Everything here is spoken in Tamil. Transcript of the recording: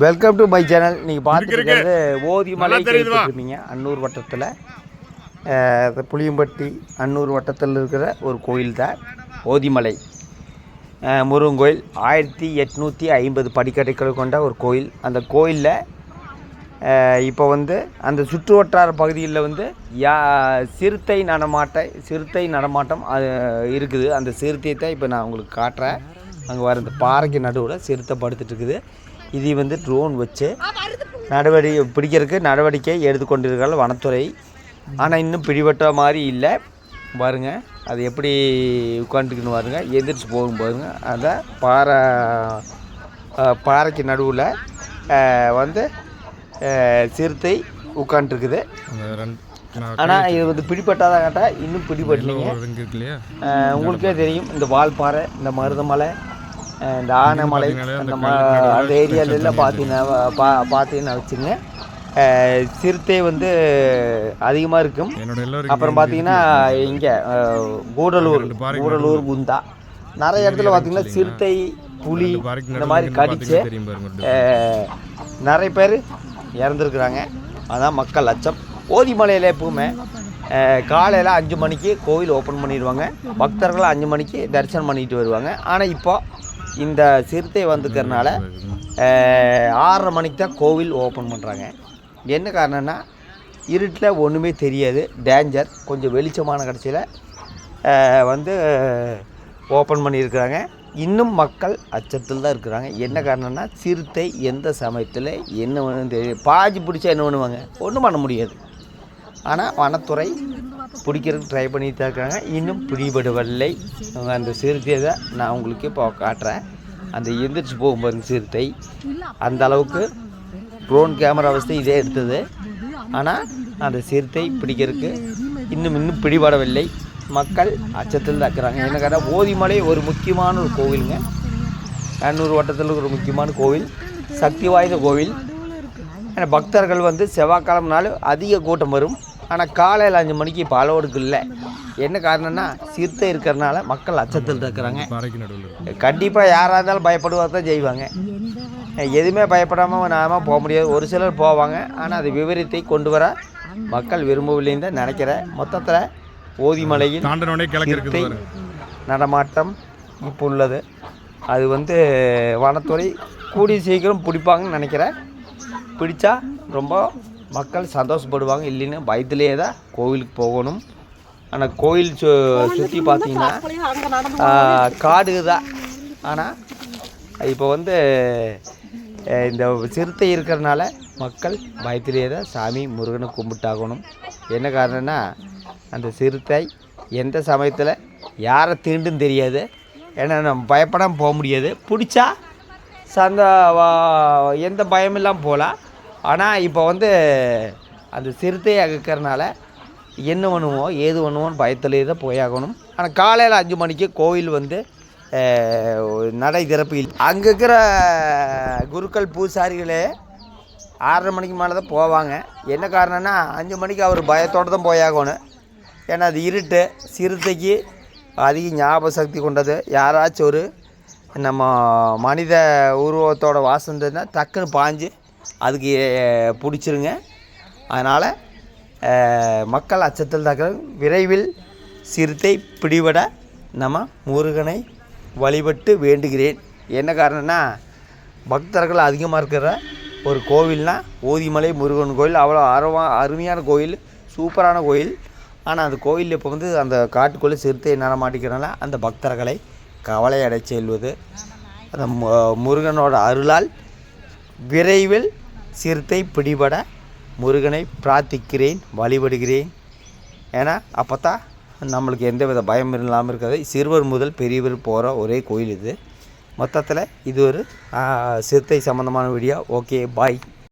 வெல்கம் டு மை சேனல் நீங்கள் நல்லா தெரியுது வா. கேள்விப்பட்டிருப்பீங்க அன்னூர் வட்டத்தில். புளியம்பட்டி அன்னூர் வட்டத்தில் இருக்கிற ஒரு கோயில் தான் ஓதிமலை. முருகன் கோயில். ஆயிரத்தி எட்நூற்றி ஐம்பது படிக்கட்டுகள் கொண்ட ஒரு கோயில். அந்த கோயிலில் இப்போ வந்து அந்த சுற்று வட்டார பகுதியில் வந்து யா சிறுத்தை நடமாட்ட சிறுத்தை நடமாட்டம் அது இருக்குது. அந்த சிறுத்தையை தான் இப்போ நான் உங்களுக்கு காட்டுறேன். அங்கே வர இந்த பாறைக்கு நடுவில் சிறுத்தை படுத்துட்டு இருக்குது இது வந்து ட்ரோன் வச்சு நடவடிக்கை பிடிக்கிறதுக்கு நடவடிக்கை எடுத்துக்கொண்டிருக்கிறார்கள் வனத்துறை. ஆனால் இன்னும் பிடிபட்ட மாதிரி இல்லை. பாருங்க அது எப்படி உட்காந்துக்குன்னு பாருங்க. எந்திரிச்சு போகும் பாருங்க. அதை பாறை பாறைக்கு நடுவில் வந்து சிறுத்தை உட்காந்துருக்குது ஆனால் இது வந்து பிடிபட்டாதான் கேட்டால் இன்னும் பிடிபடலைங்க. உங்களுக்கே தெரியும் இந்த வால்பாறை இந்த மருதமலை இந்த ஆனைமலை அந்த அந்த ஏரியாலெல்லாம் பார்த்தீங்கன்னா பா பார்த்தீங்கன்னா வச்சுங்க சிறுத்தை வந்து அதிகமாக இருக்கும். அப்புறம் பார்த்தீங்கன்னா இங்கே கூடலூர் கூடலூர் குந்தா. நிறைய இடத்துல பார்த்தீங்கன்னா சிறுத்தை புலி இந்த மாதிரி கடிச்சு நிறைய பேர் இறந்துருக்குறாங்க. அதான் மக்கள் அச்சம். ஓதிமலையில் எப்பவுமே காலையில் அஞ்சு மணிக்கு கோவில் ஓப்பன் பண்ணிடுவாங்க. பக்தர்கள் அஞ்சு மணிக்கு தரிசனம் பண்ணிட்டு வருவாங்க. ஆனால் இப்போ இந்த சிறுத்தை வந்துக்கிறனால ஆறரை மணிக்கு தான் கோவில் ஓப்பன் பண்ணுறாங்க என்ன காரணம்னா இருட்டில் ஒன்றுமே தெரியாது டேஞ்சர் கொஞ்சம் வெளிச்சமான கடைசியில் வந்து ஓப்பன் பண்ணியிருக்கிறாங்க. இன்னும் மக்கள் அச்சத்தில் தான் இருக்கிறாங்க. என்ன காரணம்னா சிறுத்தை எந்த சமயத்தில் என்ன தெரியும் பாஜி பிடிச்சா என்ன பண்ணுவாங்க? ஒன்றும் பண்ண முடியாது. ஆனால் வனத்துறை பிடிக்கிறதுக்கு ட்ரை பண்ணிட்டு தான் இருக்காங்க இன்னும் பிடிபடவில்லை. அந்த சிறுத்தையை தான் நான் உங்களுக்கு இப்போ காட்டுறேன். அந்த எந்திரிச்சு போகும்போது சிறுத்தை. அந்த அளவுக்கு ட்ரோன் கேமரா வசதி இதே எடுத்தது. ஆனால் அந்த சிறுத்தை பிடிக்கிறதுக்கு இன்னும் இன்னும் பிடிபடவில்லை. மக்கள் அச்சத்தில் தான் இருக்கிறாங்க. என்ன கேட்டால் ஓதிமலை ஒரு முக்கியமான ஒரு கோவிலுங்க. கண்ணூர் வட்டத்தில் ஒரு முக்கியமான கோவில். சக்தி வாய்ந்த கோவில். ஏன்னா பக்தர்கள் வந்து செவ்வாய்க்கிழமைனாலும் அதிக கூட்டம் வரும். ஆனால் காலையில் அஞ்சு மணிக்கு இப்போ அளவுக்கு இல்லை. என்ன காரணம்னா சிறுத்தை இருக்கிறனால மக்கள் அச்சத்தில் இருக்கிறாங்க. கண்டிப்பாக யாராக இருந்தாலும் பயப்படுவா தான் செய்வாங்க. எதுவுமே பயப்படாமல் நாம போக முடியாது. ஒரு சிலர் போவாங்க. ஆனால் அது விவரத்தை கொண்டு வர மக்கள் விரும்பவில்லைன்னு தான் நினைக்கிறேன் மொத்தத்தில் ஓதிமலையில் சிறுத்தை நடமாட்டம் இப்போ உள்ளது. அது வந்து வனத்துறை கூடிய சீக்கிரம் பிடிப்பாங்கன்னு நினைக்கிறேன். பிடிச்சா ரொம்ப மக்கள் சந்தோஷப்படுவாங்க. இல்லைன்னு பயத்திலேயே தான் கோவிலுக்கு போகணும். ஆனால் கோயில் சு சுற்றி பார்த்தீங்கன்னா காடு தான் ஆனால் இப்போ வந்து இந்த சிறுத்தை இருக்கிறனால மக்கள் பயத்திலேயே தான் சாமி முருகனை கும்பிட்டாகணும். என்ன காரணம்னா அந்த சிறுத்தை எந்த சமயத்தில் யாரை தீண்டும் தெரியாது. ஏன்னா நம்ம பயப்படாமல் போக முடியாது. பிடிச்சா சந்த எந்த பயம் இல்லாமல் போகலாம். ஆனால் இப்போ வந்து அந்த சிறுத்தை அகக்கிறனால என்ன பண்ணுவோம் ஏது பண்ணுவோன்னு பயத்திலே தான் போயாகணும் ஆனால் காலையில் அஞ்சு மணிக்கு கோவில் வந்து நடை திறப்பு அங்கே இருக்கிற குருக்கள் பூசாரிகளே ஆறரை மணிக்கு மேலே தான் போவாங்க. என்ன காரணம்னா அஞ்சு மணிக்கு அவர் பயத்தோடு தான் போயாகணும் ஏன்னா அது இருட்டு. சிறுத்தைக்கு அதிக ஞாபக சக்தி கொண்டது. யாராச்சும் ஒரு நம்ம மனித உருவத்தோட வாசம் டக்குன்னு பாஞ்சு அதுக்கு பிடிச்சிருங்க. அதனால் மக்கள் அச்சத்தில் தான் விரைவில் சிறுத்தை பிடிபட நம்ம முருகனை வழிபட்டு வேண்டுகிறேன். என்ன காரணம்னா பக்தர்கள் அதிகமாக இருக்கிற ஒரு கோவில்னா ஓதிமலை முருகன் கோயில். அவ்வளோ அருவா அருமையான கோயில் சூப்பரான கோயில். ஆனால் அந்த கோயில் இப்போ வந்து அந்த காட்டுக்குள்ளே சிறுத்தை நடமாட்டிக்கிறனால அந்த பக்தர்களை கவலை அடை செல்வது அந்த முருகனோட அருளால் விரைவில் சிறுத்தை பிடிபட முருகனை பிரார்த்திக்கிறேன் வழிபடுகிறேன். ஏன்னா அப்போ தான் நம்மளுக்கு எந்த வித பயம் இல்லாமல் இருக்காது சிறுவர் முதல் பெரியவர் போகிற ஒரே கோயில் இது. மொத்தத்தில் இது ஒரு சிறுத்தை சம்மந்தமான வீடியோ ஓகே பாய்